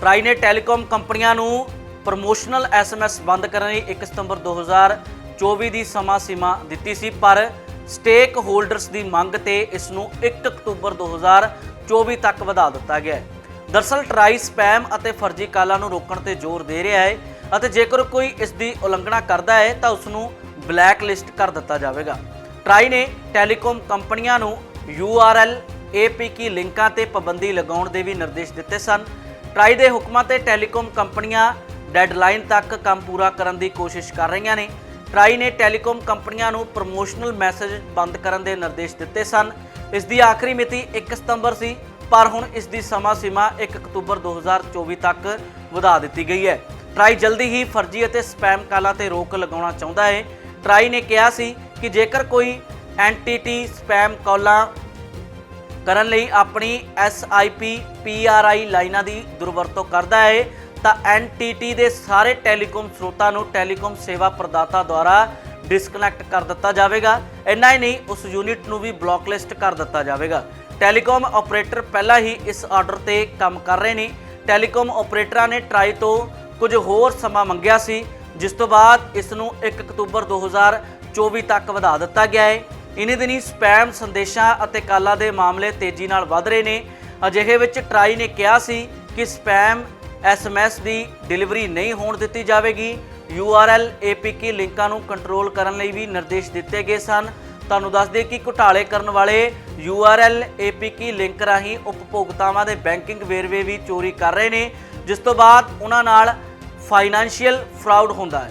Try ਨੇ telecom ਕੰਪਨੀਆਂ ਨੂੰ ਪ੍ਰਮੋਸ਼ਨਲ ਐਸਐਮਐਸ ਬੰਦ ਕਰਨ ਲਈ 1 ਸਤੰਬਰ 2024 ਦੀ ਸਮਾਂ ਸੀਮਾ ਦਿੱਤੀ ਸੀ, ਪਰ ਸਟੇਕ ਹੋਲਡਰਸ ਦੀ ਮੰਗ ਤੇ ਇਸ ਨੂੰ 1 ਅਕਤੂਬਰ 2024 ਤੱਕ ਵਧਾ ਦਿੱਤਾ ਗਿਆ ਹੈ। ਦਰਸਲ, ਟਰਾਈ ਸਪੈਮ ਅਤੇ ਫਰਜ਼ੀ ਕਾਲਾਂ ਨੂੰ ਰੋਕਣ ਤੇ ਜ਼ੋਰ ਦੇ ਰਿਹਾ ਹੈ ਅਤੇ ਜੇਕਰ ਕੋਈ ਇਸ ਦੀ ਉਲੰਘਣਾ ਕਰਦਾ ਹੈ, ਤਾਂ ਉਸ ਨੂੰ ਬਲੈਕ ਲਿਸਟ ਕਰ ਦਿੱਤਾ ਜਾਵੇਗਾ। ਟਰਾਈ ਨੇ ਟੈਲੀਕਾਮ ਕੰਪਨੀਆਂ ਨੂੰ URL APK ਲਿੰਕਾਂ ਤੇ ਪਾਬੰਦੀ ਲਗਾਉਣ ਦੇ ਵੀ ਨਿਰਦੇਸ਼ ਦਿੱਤੇ ਸਨ। ਟਰਾਈ ਦੇ ਹੁਕਮਾਂ ਤੇ ਟੈਲੀਕਾਮ ਕੰਪਨੀਆਂ ਡੈਡਲਾਈਨ ਤੱਕ ਕੰਮ ਪੂਰਾ ਕਰਨ ਦੀ ਕੋਸ਼ਿਸ਼ ਕਰ ਰਹੀਆਂ ਨੇ। ਟਰਾਈ ਨੇ ਟੈਲੀਕਾਮ ਕੰਪਨੀਆਂ ਨੂੰ ਪ੍ਰਮੋਸ਼ਨਲ ਮੈਸੇਜ ਬੰਦ ਕਰਨ ਦੇ ਨਿਰਦੇਸ਼ ਦਿੱਤੇ ਸਨ। ਇਸ ਦੀ ਆਖਰੀ ਮਿਤੀ 1 ਸਤੰਬਰ ਸੀ, ਪਰ ਹੁਣ ਇਸ ਦੀ ਸਮਾਂ ਸੀਮਾ 1 ਅਕਤੂਬਰ 2024 ਤੱਕ ਵਧਾ ਦਿੱਤੀ ਗਈ ਹੈ। ਟਰਾਈ ਜਲਦੀ ਹੀ ਫਰਜ਼ੀ ਅਤੇ ਸਪੈਮ ਕਾਲਾਂ ਤੇ ਰੋਕ ਲਗਾਉਣਾ ਚਾਹੁੰਦਾ ਹੈ। ਟਰਾਈ ਨੇ ਕਿਹਾ ਸੀ ਕਿ ਜੇਕਰ ਕੋਈ ਐਂਟੀਟੀ ਸਪੈਮ ਕਾਲਾਂ ਕਰਨ ਲਈ ਆਪਣੀ SIP PRI ਲਾਈਨਾਂ ਦੀ ਦੁਰਵਰਤੋਂ ਕਰਦਾ ਹੈ, ਤਾਂ NTT ਦੇ ਸਾਰੇ ਟੈਲੀਕਾਮ ਸਰੋਤਾਂ ਨੂੰ ਟੈਲੀਕਾਮ ਸੇਵਾ ਪ੍ਰਦਾਤਾ ਦੁਆਰਾ ਡਿਸਕਨੈਕਟ ਕਰ ਦਿੱਤਾ ਜਾਵੇਗਾ। ਇੰਨਾ ਹੀ ਨਹੀਂ, ਉਸ ਯੂਨਿਟ ਨੂੰ ਵੀ ਬਲੌਕਲਿਸਟ ਕਰ ਦਿੱਤਾ ਜਾਵੇਗਾ। ਟੈਲੀਕਾਮ ਆਪਰੇਟਰ ਪਹਿਲਾਂ ਹੀ ਇਸ ਆਰਡਰ ਤੇ ਕੰਮ ਕਰ ਰਹੇ ਨੇ। ਟੈਲੀਕਾਮ ਆਪਰੇਟਰਾਂ ਨੇ ਟਰਾਈ ਤੋਂ ਕੁਝ ਹੋਰ ਸਮਾਂ ਮੰਗਿਆ ਸੀ, ਜਿਸ ਤੋਂ ਬਾਅਦ ਇਸ ਨੂੰ 1 ਅਕਤੂਬਰ 2024 ਤੱਕ ਵਧਾ ਦਿੱਤਾ ਗਿਆ ਹੈ। ਇਨੀ ਦਿਨੀ ਸਪੈਮ ਸੰਦੇਸ਼ਾਂ ਅਤੇ ਕਾਲਾਂ ਦੇ ਮਾਮਲੇ ਤੇਜ਼ੀ ਨਾਲ ਵਧ ਰਹੇ ਨੇ। ਅਜਿਹੇ ਵਿੱਚ ਟਰਾਈ ਨੇ ਕਿਹਾ ਸੀ ਕਿ ਸਪੈਮ ਐਸਐਮਐਸ ਦੀ ਡਿਲੀਵਰੀ ਨਹੀਂ ਹੋਣ ਦਿੱਤੀ ਜਾਵੇਗੀ। URL APK ਲਿੰਕਾਂ ਨੂੰ ਕੰਟਰੋਲ ਕਰਨ ਲਈ ਵੀ ਨਿਰਦੇਸ਼ ਦਿੱਤੇ ਗਏ ਸਨ। ਤੁਹਾਨੂੰ ਦੱਸ ਦਈਏ ਕਿ ਘੁਟਾਲੇ ਕਰਨ ਵਾਲੇ URL APK ਲਿੰਕ ਰਾਹੀਂ ਉਪਭੋਗਤਾਵਾਂ ਦੇ ਬੈਂਕਿੰਗ ਵੇਰਵੇ ਵੀ ਚੋਰੀ ਕਰ ਰਹੇ ਨੇ, ਜਿਸ ਤੋਂ ਬਾਅਦ ਉਹਨਾਂ ਨਾਲ ਫਾਈਨੈਂਸ਼ੀਅਲ ਫਰਾਡ ਹੁੰਦਾ ਹੈ।